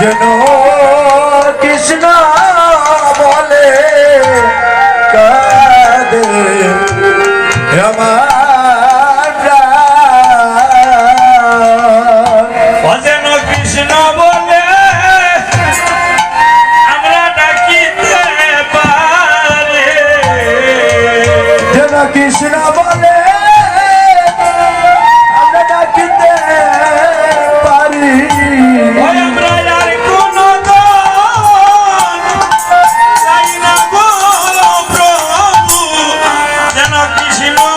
যেন কৃষ্ণ বলে কাদের আমার I'm not próximo.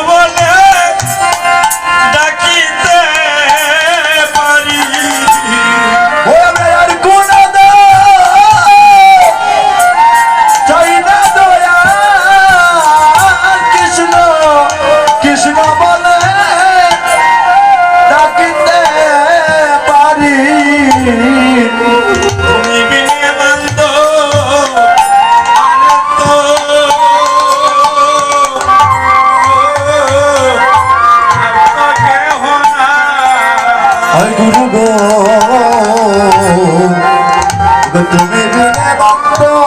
Bravo!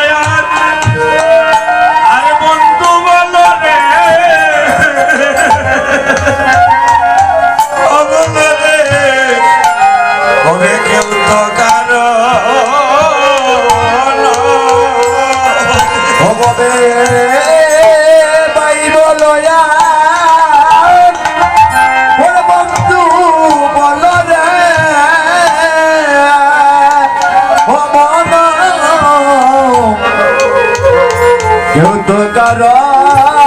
বলয়া বন্ধু বল রে। কেউ তো কারণ